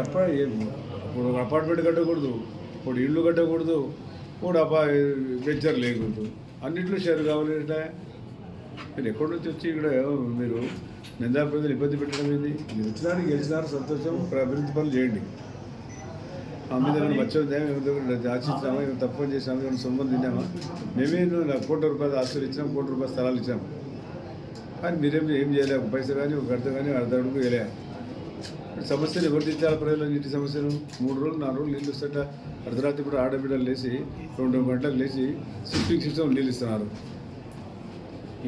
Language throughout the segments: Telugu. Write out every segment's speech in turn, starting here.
ఎప్ప ఇప్పుడు ఒక అపార్ట్మెంట్ కట్టకూడదు ఇప్పుడు ఇల్లు కట్టకూడదు ఇప్పుడు అపా వెంచర్ లేకూడదు. అన్నింటిలో షేర్ కావాలి అంటే మీరు ఎక్కడి నుంచి వచ్చి ఇక్కడ మీరు నిందా ప్రజలు ఇబ్బంది పెట్టడం ఏంది? మీరు వచ్చినారు గెలిచినారు సంతోషం. అభివృద్ధి పనులు చేయండి. ఆ మీద ఉందా? ఏమైనా ఆశించామా? ఏమైనా తప్పు చేసామా ఏమైనా సొమ్మని తిన్నామా? మేమే నా కోటి రూపాయలు ఆస్తులు ఇచ్చినాం కోటి రూపాయల స్థలాలు ఇచ్చాం. కానీ మీరేం ఏం చేయలే ఒక పైసా కానీ ఒక అర్ధ కానీ అర్ధ అడుగు వేయలే సమస్యలు ఎవరు తీర్చాలి ప్రజలు నీటి సమస్యలు. మూడు రోజులు నాలుగు రోజులు నీళ్ళు వస్తట అర్ధరాత్రి కూడా ఆడబిడ్డలు లేచి రెండు గంటలకు లేచి సిఫ్టింగ్ సిస్టమ్ నీళ్ళు ఇస్తున్నారు.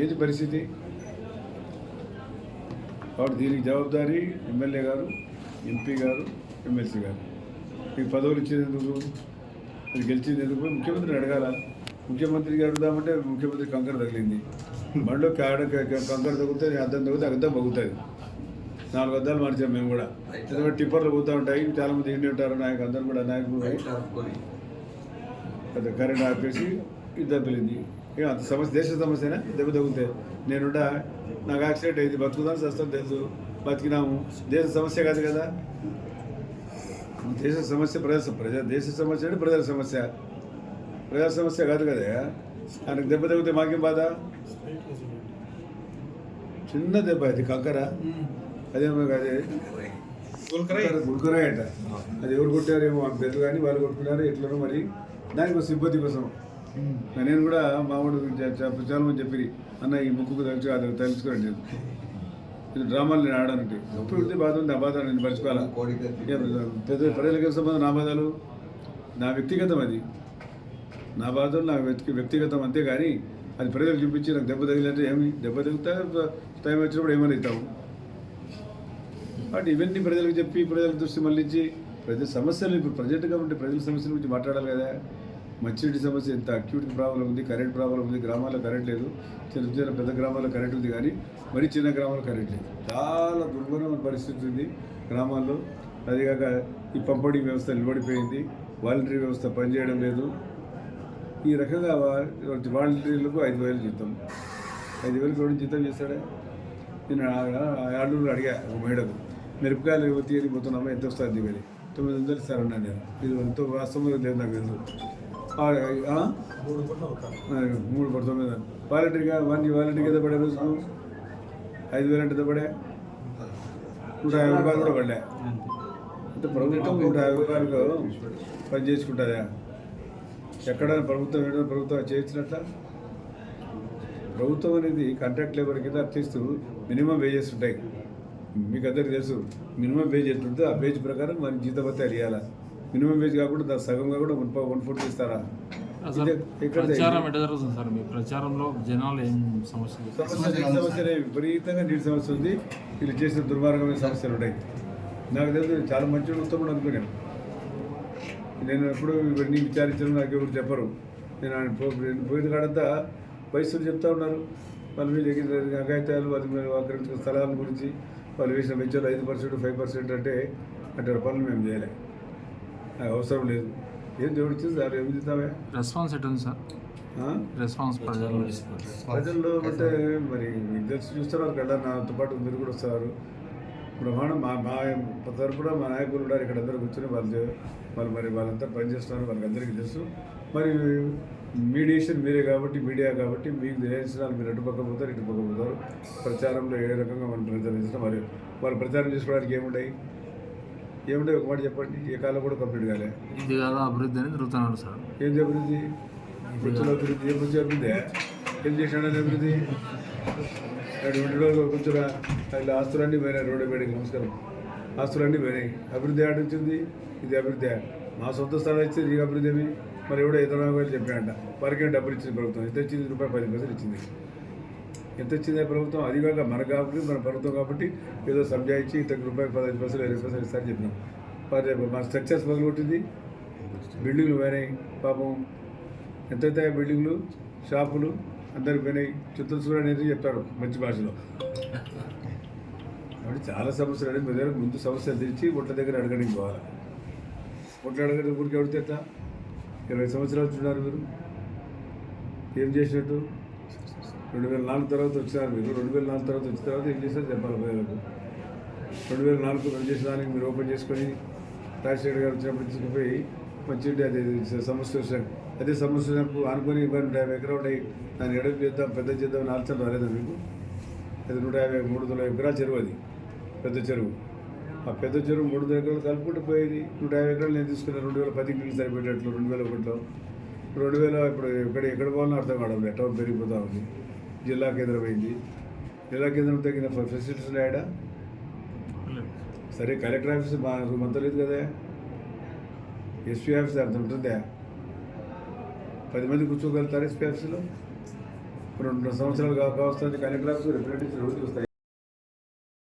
ఏది పరిస్థితి? కాబట్టి దీనికి జవాబుదారీ ఎమ్మెల్యే గారు ఎంపీ గారు ఎమ్మెల్సీ గారు. మీకు పదవులు ఇచ్చేందుకు అది గెలిచింది ఎందుకు? ముఖ్యమంత్రిని అడగాల? ముఖ్యమంత్రికి అడుగుదామంటే ముఖ్యమంత్రి కంకర తగిలింది. మళ్ళీ కాడ కంకర తగ్గితే అద్దం తగ్గితే అద్దం బగుతుంది నాలుగు అద్దాలు మార్చాం మేము కూడా. ఎందుకంటే టిప్పర్లు పోతూ ఉంటాయి. చాలా మంది ఇండి ఉంటారు. నాయకు అందరూ కూడా నాయకులు పెద్ద కరెంట్ ఆపేసి ఇది దెబ్బలింది ఏ అంత సమస్య దేశ సమస్యనా? దెబ్బ తగ్గుతాయి నేనుండా నాకు యాక్సిడెంట్ అయింది. బతుకుదాం సస్తాం తెలుసు. బతికినాము. దేశ సమస్య కాదు కదా. దేశ సమస్య ప్రజల ప్రజా దేశ సమస్య అంటే ప్రజల సమస్య. ప్రజా సమస్య కాదు కదా. ఆయనకు దెబ్బ తగ్గితే మాకేం బాధ? చిన్న దెబ్బ అది కంకర. అదేమో అదే. గుల్కరాయ్. అంట. అది ఎవరు కొట్టారేమో మాకు తెలుసు కానీ వాళ్ళు కొట్టుకున్నారు ఎట్లనో మరి. దానికి ఒక సిబ్బంది కోసం. నేను కూడా మా వాడు చ- చ- చాలా మంది చెప్పి అన్న ఈ ముక్కుకు తెలుసు అది తెలుసుకోండి నేను ఇది డ్రామాలు నేను ఆడానంటే. ఎప్పుడు ఉంటే బాధ ఉంది ఆ బాధ నేను మర్చిపోవాలా? పెద్ద ప్రజలకు ఏం సంబంధం? నా బాధలు? నా వ్యక్తిగతం అది. నా బాధలు నా వ్యక్తి వ్యక్తిగతం అంతే కానీ అది ప్రజలకు చూపించి నాకు దెబ్బ తగిలినట్టు ఏమి? దెబ్బ తగిలితే టైం వచ్చినప్పుడు ఏమని ఇస్తాము కాబట్టి ఇవన్నీ ప్రజలకు చెప్పి ప్రజల దృష్టి మళ్ళించి ప్రజల సమస్యలు ఇప్పుడు ప్రజెంట్ కాబట్టి ప్రజల సమస్యల గురించి మాట్లాడాలి కదా. మంచినీటి సమస్య ఎంత? అక్యూట్ ప్రాబ్లం ఉంది కరెంట్ ప్రాబ్లం ఉంది గ్రామాల్లో కరెంట్ లేదు. చిన్న చిన్న పెద్ద గ్రామాల్లో కరెంట్ ఉంది కానీ మరీ చిన్న గ్రామాల్లో కరెంట్ లేదు. చాలా దుర్భరమైన పరిస్థితి ఉంది గ్రామాల్లో. అదిగాక ఈ పంపడి వ్యవస్థ నిలబడిపోయింది వాలంటరీ వ్యవస్థ పనిచేయడం లేదు. ఈ రకంగా వాలంటీర్లకు ఐదు వేలు జీతం. ఐదు వేలు కూడా జీతం చేస్తాడే? నేను ఆడూరు అడిగా ఒక మహిళకు మిరపకాయలు తీరి పోతున్నామా ఎంత వస్తుంది దిగాలి తొమ్మిది వందలు ఇస్తారన్నా నేను ఇది ఎంతో వాస్తవంగా లేదు నాకు తెలుసు. మూడు పడు తొమ్మిది వాలంటీర్గా వన్ వాలంటీర్కి ఎంత పడే రోజు ఐదు వేలు అంటే పడే నూట యాభై రూపాయలు కూడా పడ్డా అంటే ప్రభుత్వం నూట యాభై రూపాయలకు పని చేసుకుంటుందా? ఎక్కడ ప్రభుత్వం ఏదో ప్రభుత్వం చేయించినట్ల ప్రభుత్వం అనేది కాంట్రాక్ట్ లేబర్ కింద చేస్తూ మినిమం వేజెస్ ఉంటాయి. మీకు అందరికి తెలుసు మినిమం వేజ్ ఎట్లుంటే ఆ వేజ్ ప్రకారం మనకి జీతభత్యాలు ఇవ్వాలా మినిమం వేజ్ కాకుండా దాని సగం కాకుండా వన్ వన్ ఫోర్త్ ఇస్తారా? సార్ ఇదే- ఎక్కడ ప్రచారం ఎట్లా జరుగుతుంది సార్? మీ ప్రచారంలో జనాలు ఏం సమస్యలు? విపరీతంగా నీటి సమస్య ఉంది. వీళ్ళు చేసిన దుర్మార్గమైన సమస్యలు ఉన్నాయి. నాకు తెలిసి చాలా మంచి ఉత్తముడు అనుకున్నాను నేను ఎప్పుడు ఇవన్నీ విచారించడం నాకు ఎవరు చెప్పరు. నేను ఆయన పోయిన కాడంతా వయసులు చెప్తా ఉన్నారు. వాళ్ళ మీద ఎగిరిన అగాయితాలు వాళ్ళ మీద ఆక్రమించిన స్థలాల గురించి వాళ్ళు వేసిన వెంచర్లు ఐదు పర్సెంట్ ఫైవ్ పర్సెంట్ అంటే అటువంటి పనులు మేము చేయలే. అవసరం లేదు. ఏం దేవుడు ఇచ్చింది సార్? ఏమి ఇస్తామే రెస్పాన్స్ ఎట్టుంది సార్? రెస్పాన్స్ ప్రజలు ప్రజల్లో అంటే మరి మీకు తెలిసి చూస్తున్నారు కదా నాతో పాటు మీరు కూడా వస్తారు. బ్రహ్మాండం మా మా తరపున మా నాయకులు కూడా ఇక్కడ అందరూ కూర్చొని వాళ్ళు వాళ్ళు మరి వాళ్ళంతా పనిచేస్తున్నారు వాళ్ళకి అందరికీ తెలుసు. మరి మీడియేషన్ మీరే కాబట్టి మీడియా కాబట్టి మీకు వాళ్ళు మీరు అటు పక్క పోతారు ఇటు పక్క పోతారు. ప్రచారంలో ఏ రకంగా మనం ప్రచారం చేసినా మరి వాళ్ళు ప్రచారం చేసుకోవడానికి ఏముంటాయి? ఏముంటాయి? ఒక మాట చెప్పండి. ఏ కాలం కూడా కంప్లీట్ కాలే. ఇది కాదు అభివృద్ధి అని తిరుగుతున్నాడు సార్. ఏం అభివృద్ధి? వృత్తుల అభివృద్ధి ఏం వృత్తి అభివృద్ధి? ఏం చేసినాడు అభివృద్ధి? రెండు రోజులు కూర్చురా అట్లా ఆస్తులన్నీ పోయినాయి రోడ్డు వేడికి నమస్కారం. ఆస్తులన్నీ పోయినాయి అభివృద్ధి ఆడ వచ్చింది? ఇది అభివృద్ధి మా సొంత స్థలం ఇస్తే నీకు అభివృద్ధి ఏమి? మరి ఎవడో ఇతర వేలు చెప్పాడంట వారికేం డబ్బులు ఇచ్చింది ప్రభుత్వం ఎంత ఇచ్చింది? రూపాయి పది పైసలు ఇచ్చింది. ఎంత ఇచ్చింది ప్రభుత్వం? అది కాక మన కాబట్టి మన ప్రభుత్వం కాబట్టి ఏదో సంజాయించి ఇంత రూపాయి పదహైదు పైసలు ఇరవై పైసలు ఇస్తారని చెప్పినాం. మరి మన స్ట్రక్చర్స్ మొదలుపెట్టింది బిల్డింగ్లు పోయినాయి పాపం ఎంతైతే ఆ బిల్డింగ్లు షాపులు అందరికి పోయినాయి చిత్తూరు అనేది చెప్తారు మంచి భాషలో. కాబట్టి చాలా సమస్యలు అనేది మీ దగ్గర ముందు సమస్యలు తెచ్చి ఒట్ల దగ్గర అడగడానికి పోవాలి. ఒట్ల అడగడానికి ఊరికి ఎవరితే ఎట్లా ఇరవై సంవత్సరాలు చూడారు మీరు. ఏం చేసినట్టు? రెండు వేల నాలుగు తర్వాత వచ్చినారు మీరు. రెండు వేల నాలుగు తర్వాత వచ్చిన తర్వాత ఏం చేశారు చెప్పాలి ప్రజలకు? రెండు వేల నాలుగు రెండు చేసిన దానికి మీరు ఓపెన్ చేసుకొని రాజశేఖర్ గారు వచ్చినప్పుడు తీసుకుపోయి మంచి అదే సమస్య వచ్చాను అదే సమస్య వచ్చినప్పుడు అనుకుని నూట యాభై ఎకరాలు ఉన్నాయి. దాన్ని ఎడపు చేద్దాం పెద్ద చేద్దాం అని ఆలోచన రాలేదా మీకు? అది నూట యాభై మూడు వందల ఎకరాల చెరువు అది. పెద్ద చెరువు. ఆ పెద్ద చెరువు మూడు ఎకరాలు కలుపుకుంటూ పోయేది. నూట యాభై ఎకరాలు నేను తీసుకున్నాను రెండు వేల పది నీళ్ళు సరిపోయేటట్లు రెండు వేల ఒకటిలో. రెండు వేల ఇప్పుడు ఎక్కడ ఎక్కడ పోవాలని అర్థం కావడం ఎట్లా పెరిగిపోతా ఉంది. జిల్లా కేంద్రం అయింది. జిల్లా కేంద్రం తగిన ఫెసిలిటీస్ ఉన్నాయా సరే కలెక్టర్ ఆఫీస్ మా రూమ్ అంతా లేదు కదా. ఎస్పీ ఆఫీస్ అంత ఉంటుందా? పది మంది కూర్చోగలుగుతారు ఎస్పీ ఆఫీస్లో? రెండు సంవత్సరాలు కావస్తుంది కలెక్టర్ ఆఫీస్ రిప్రజెంటేషన్ రోజులు వస్తాయి.